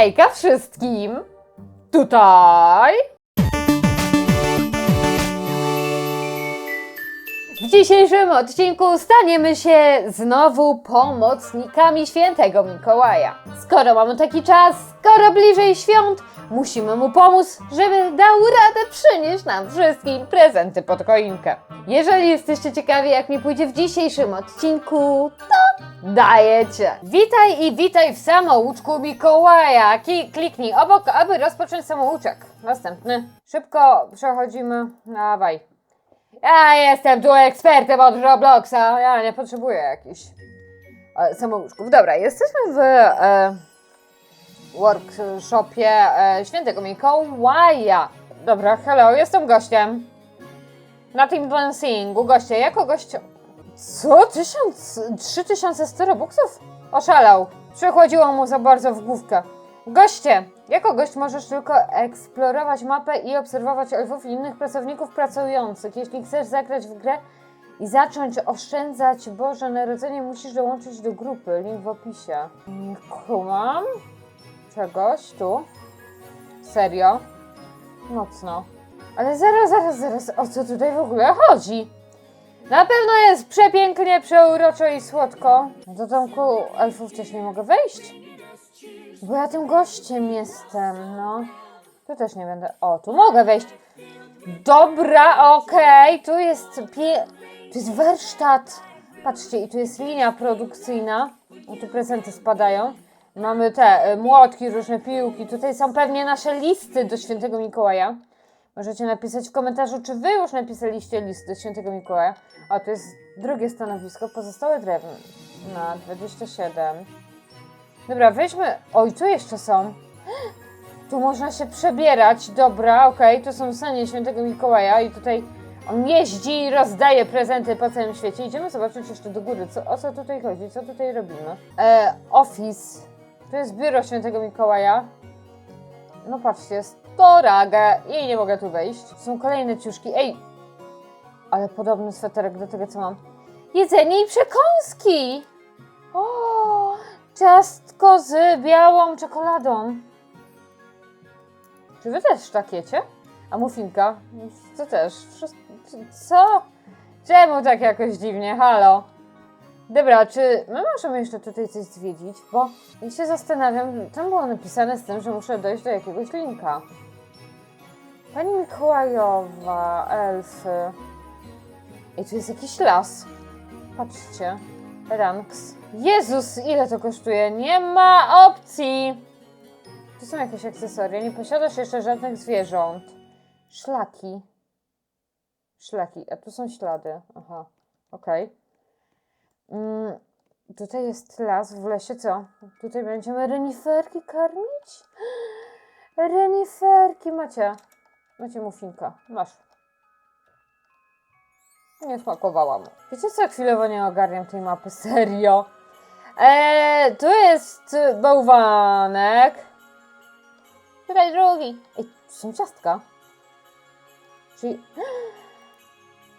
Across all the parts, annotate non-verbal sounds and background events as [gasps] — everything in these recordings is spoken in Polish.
Hejka wszystkim! Tutaj! W dzisiejszym odcinku staniemy się znowu pomocnikami świętego Mikołaja. Skoro mamy taki czas, skoro bliżej świąt, musimy mu pomóc, żeby dał radę przynieść nam wszystkim prezenty pod choinkę. Jeżeli jesteście ciekawi, jak mi pójdzie w dzisiejszym odcinku, to dajecie. Witaj i witaj w samouczku Mikołaja. Ki- kliknij obok, aby rozpocząć samouczek. Następny. Szybko przechodzimy. Dawaj. Ja jestem tu ekspertem od Robloxa. Ja nie potrzebuję jakichś e. Dobra, jesteśmy w e, workshopie e, świętego Mikołaja. Dobra, hello, jestem gościem. Na tym dancingu, goście, jako gość... Co? Tysiąc... Trzy tysiące sto robuxów? Oszalał. Przechodziło mu za bardzo w główkę. Goście, jako gość możesz tylko eksplorować mapę i obserwować elfów i innych pracowników pracujących. Jeśli chcesz zagrać w grę i zacząć oszczędzać Boże Narodzenie, musisz dołączyć do grupy. Link w opisie. Mm, Kumam czegoś tu. Serio? Mocno. Ale zaraz, zaraz, zaraz, o co tutaj w ogóle chodzi? Na pewno jest przepięknie, przeuroczo i słodko. Do domku elfów też nie mogę wejść. Bo ja tym gościem jestem, no. Tu też nie będę. O, tu mogę wejść. Dobra, okej. Tu jest pie... Tu jest warsztat. Patrzcie, i tu jest linia produkcyjna. I tu prezenty spadają. Mamy te y, młotki, różne piłki. Tutaj są pewnie nasze listy do świętego Mikołaja. Możecie napisać w komentarzu, czy wy już napisaliście list do świętego Mikołaja. O, to jest drugie stanowisko. Pozostałe drewno. Na 27. Dobra, weźmy. Oj, tu jeszcze są. Tu można się przebierać. Dobra, okej, tu są sanie świętego Mikołaja i tutaj on jeździ i rozdaje prezenty po całym świecie. Idziemy zobaczyć jeszcze do góry, co, o co tutaj chodzi, co tutaj robimy. E, office. To jest biuro świętego Mikołaja. No patrzcie, jest i nie mogę tu wejść. Są kolejne ciuszki. Ej, ale podobny sweterek do tego, co mam. Jedzenie i przekąski! Ciastko z białą czekoladą. Czy wy też tak jecie? A muffinka? To też. Wszystko, co? Czemu tak jakoś dziwnie? Halo? Dobra, czy my możemy jeszcze tutaj coś zwiedzić? Bo ja się zastanawiam, tam było napisane z tym, że muszę dojść do jakiegoś linka. Pani Mikołajowa, elfy. I tu jest jakiś las. Patrzcie. Ranks. Jezus, ile to kosztuje? Nie ma opcji! Tu są jakieś akcesoria. Nie posiadasz jeszcze żadnych zwierząt. Szlaki. Szlaki. A tu są ślady. Aha. Okej. Mm, tutaj jest las w lesie. Co? Tutaj będziemy reniferki karmić? [gasps] Reniferki macie. Macie muffinka. Masz. Nie smakowała mu. Wiecie co? Chwilowo nie ogarniam tej mapy. [laughs] Serio. Eee, tu jest bałwanek. Tutaj drugi. Ej, tu są ciastka. Czyli... [gasps]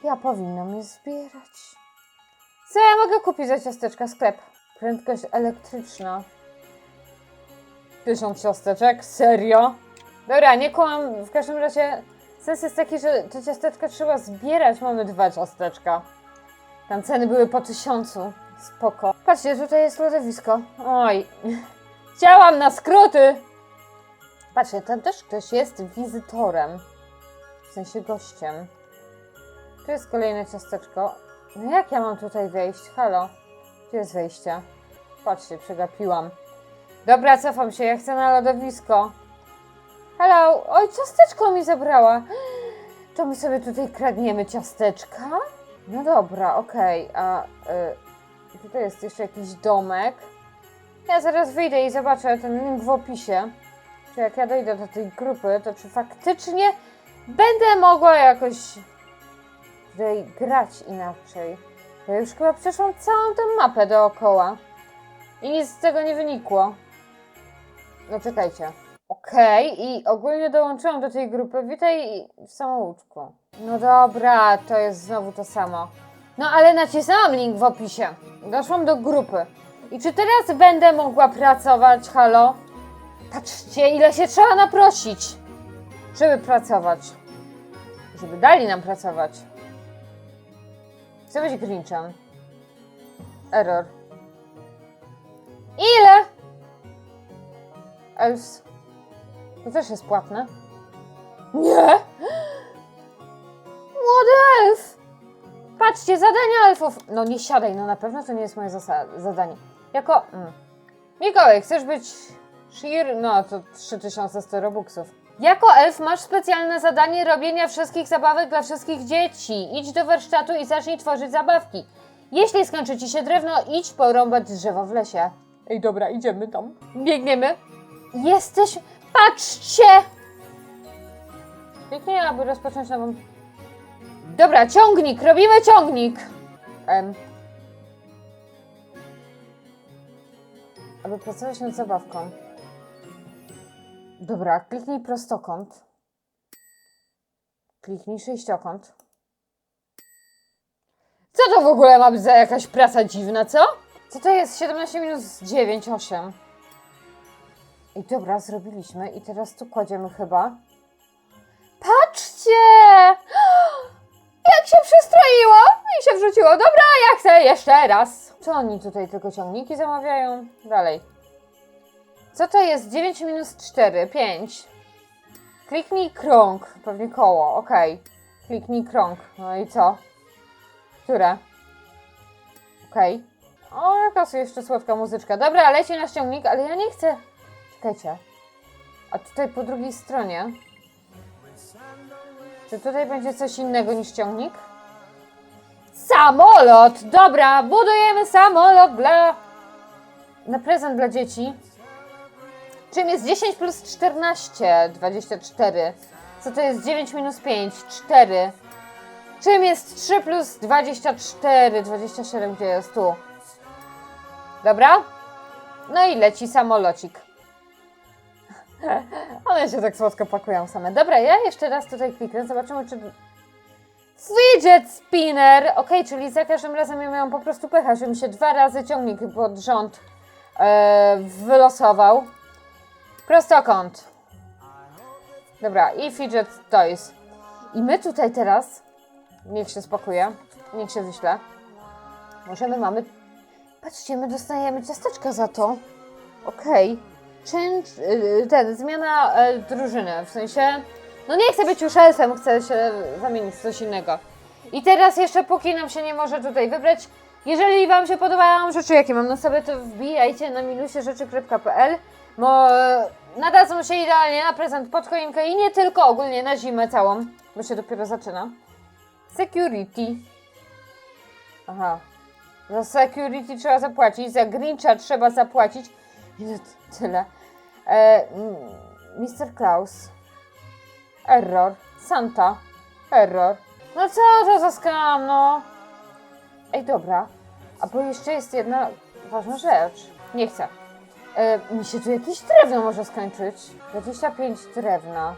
Ja powinnam je zbierać. Co ja mogę kupić za ciasteczka? Sklep. Prędkość elektryczna. Tysiąc ciasteczek? Serio? Dobra, nie kłam. W każdym razie sens jest taki, że te ciasteczka trzeba zbierać. Mamy dwa ciasteczka. Tam ceny były po tysiącu. Spoko. Patrzcie, tutaj jest lodowisko. Oj. Chciałam na skróty. Patrzcie, tam też ktoś jest wizytorem. W sensie gościem. Tu jest kolejne ciasteczko. No jak ja mam tutaj wejść? Halo? Gdzie jest wejście? Patrzcie, przegapiłam. Dobra, cofam się, ja chcę na lodowisko. Hello! Oj, ciasteczko mi zabrała. To my sobie tutaj kradniemy ciasteczka? No dobra, okej. A y, tutaj jest jeszcze jakiś domek. Ja zaraz wyjdę i zobaczę ten link w opisie. Czy jak ja dojdę do tej grupy, to czy faktycznie będę mogła jakoś tutaj grać inaczej. Ja już chyba przeszłam całą tę mapę dookoła. I nic z tego nie wynikło. No czekajcie. Okej, i ogólnie dołączyłam do tej grupy. Witaj w samouczku. No dobra, to jest znowu to samo. No ale nacisnęłam link w opisie. Doszłam do grupy. I czy teraz będę mogła pracować, halo? Patrzcie, ile się trzeba naprosić, żeby pracować. Żeby dali nam pracować. Chcę być Grinchem. Error. Ile? Elves. To też jest płatne. Nie! Młody elf! Patrzcie, zadania elfów! No nie siadaj, no na pewno to nie jest moje zadanie. Jako... Mm. Mikołaj, chcesz być Shir? No to 3100 robuxów. Jako elf masz specjalne zadanie robienia wszystkich zabawek dla wszystkich dzieci. Idź do warsztatu i zacznij tworzyć zabawki. Jeśli skończy ci się drewno, idź porąbać drzewo w lesie. Ej, dobra, idziemy tam. Biegniemy. Jesteś... Patrzcie! Kliknij, aby rozpocząć nową... Dobra, ciągnik, robimy ciągnik! Em. Aby pracować nad zabawką. Dobra, kliknij prostokąt. Kliknij sześciokąt. Co to w ogóle ma być za jakaś praca dziwna, co? Co to jest 17 minus 9, 8? I dobra, zrobiliśmy i teraz tu kładziemy chyba. Patrzcie! [gasps] Jak się przystroiło i się wrzuciło. Dobra, ja chcę jeszcze raz. Co oni tutaj tylko ciągniki zamawiają? Dalej. Co to jest? 9 minus 4, 5. Kliknij krąg, pewnie koło, okej. Kliknij krąg. No i co? Które? Okej. O, jaka jeszcze słodka muzyczka. Dobra, leci na ściągnik, ale ja nie chcę. Czekajcie. A tutaj po drugiej stronie. Czy tutaj będzie coś innego niż ciągnik? Samolot! Dobra, budujemy samolot dla... Na prezent dla dzieci. Czym jest 10 plus 14? 24. Co to jest 9 minus 5? 4. Czym jest 3 plus 24? 27 gdzie jest? Tu. Dobra? No i leci samolocik. One się tak słodko pakują same. Dobra, ja jeszcze raz tutaj kliknę, zobaczymy czy... Fidget spinner! Ok, czyli za każdym razem ja miałam po prostu pecha, że mi się dwa razy ciągnik pod rząd e, wylosował. Prostokąt. Dobra, i fidget toys. I my tutaj teraz, niech się spokuje, niech się wyśle. Możemy, mamy... Patrzcie, my dostajemy ciasteczka za to. Okej. Change, y, ten, zmiana e, drużyny, w sensie, no nie chcę być już elfem, chcę się zamienić w coś innego. I teraz jeszcze, póki nam się nie może tutaj wybrać, jeżeli Wam się podobają rzeczy, jakie mam na sobie, to wbijajcie na minusie-rzeczy.pl, bo nadadzą się idealnie na prezent pod choinkę i nie tylko, ogólnie na zimę całą, bo się dopiero zaczyna. Security. Aha. Za security trzeba zapłacić, za Grincha trzeba zapłacić. Tyle? E, Mr. Klaus. Error. Santa. Error. No co to za skam, no? Ej, dobra. A bo jeszcze jest jedna ważna rzecz. Nie chcę. E, mi się tu jakieś drewno może skończyć. 25 drewna.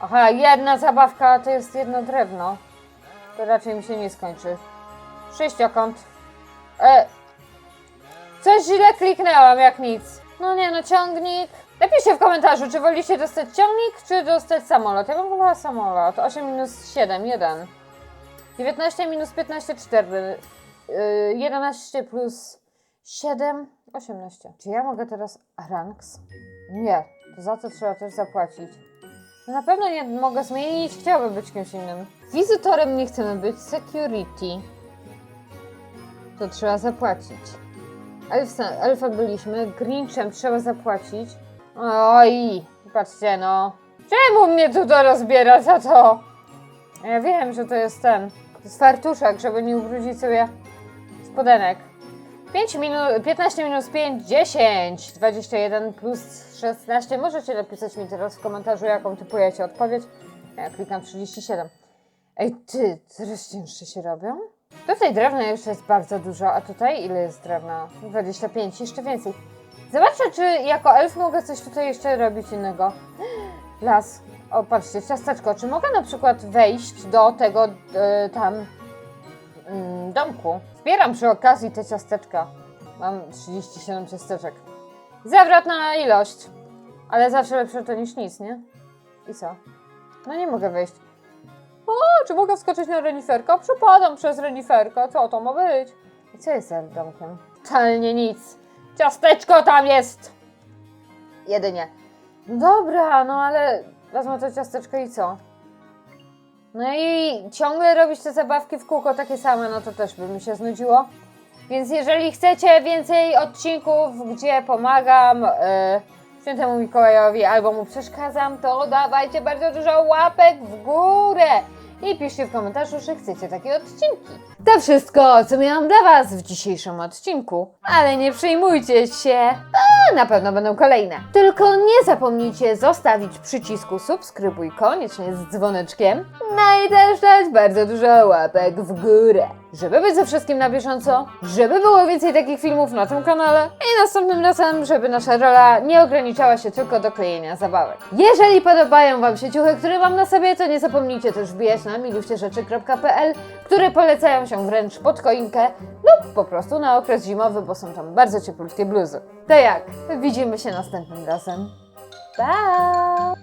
Aha, jedna zabawka to jest jedno drewno. To raczej mi się nie skończy. Sześciokąt. E, Coś źle kliknęłam, jak nic. No nie, no ciągnik. Napiszcie w komentarzu, czy wolicie dostać ciągnik, czy dostać samolot. Ja bym wolała samolot. 8 minus 7, 1. 19 minus 15, 4. Yy, 11 plus 7, 18. Czy ja mogę teraz ranks? Nie, to za to trzeba też zapłacić. No na pewno nie mogę zmienić, chciałabym być kimś innym. Wizytorem nie chcemy być, security. To trzeba zapłacić. Elfsa, elfa byliśmy, Grinchem trzeba zapłacić. Oj, patrzcie no. Czemu mnie tu to rozbiera za to? Ja wiem, że to jest ten. To jest fartuszek, żeby nie ubrudzić sobie spodenek. 5 minus, 15 minus 5, 10, 21 plus 16. Możecie napisać mi teraz w komentarzu, jaką typujecie odpowiedź. Ja klikam 37. Ej, ty, coraz cięższe się robią? Tutaj drewna jeszcze jest bardzo dużo, a tutaj ile jest drewna? 25, jeszcze więcej. Zobaczę, czy jako elf mogę coś tutaj jeszcze robić innego. Las. O, patrzcie, ciasteczko. Czy mogę na przykład wejść do tego e, tam mm, domku? Zbieram przy okazji te ciasteczka. Mam 37 ciasteczek. Zawrotna ilość. Ale zawsze lepsze to niż nic, nie? I co? No nie mogę wejść. O, czy mogę wskoczyć na reniferka? Przepadam przez reniferka. Co to ma być? I co jest za domkiem? Totalnie nic. Ciasteczko tam jest! Jedynie. Dobra, no ale wezmę to ciasteczko i co? No i ciągle robić te zabawki w kółko takie same, no to też by mi się znudziło. Więc jeżeli chcecie więcej odcinków, gdzie pomagam e, świętemu Mikołajowi albo mu przeszkadzam, to dawajcie bardzo dużo łapek w górę i piszcie w komentarzu, że chcecie takie odcinki. To wszystko, co miałam dla Was w dzisiejszym odcinku. Ale nie przejmujcie się, a na pewno będą kolejne. Tylko nie zapomnijcie zostawić przycisku subskrybuj koniecznie z dzwoneczkiem. No i też dać bardzo dużo łapek w górę. Żeby być ze wszystkim na bieżąco, żeby było więcej takich filmów na tym kanale i następnym razem, żeby nasza rola nie ograniczała się tylko do klejenia zabawek. Jeżeli podobają Wam się ciuchy, które mam na sobie, to nie zapomnijcie też wbijać na miluścierzeczy.pl, które polecają się wręcz pod choinkę lub po prostu na okres zimowy, bo są tam bardzo cieplutkie bluzy. To jak? Widzimy się następnym razem. Bye!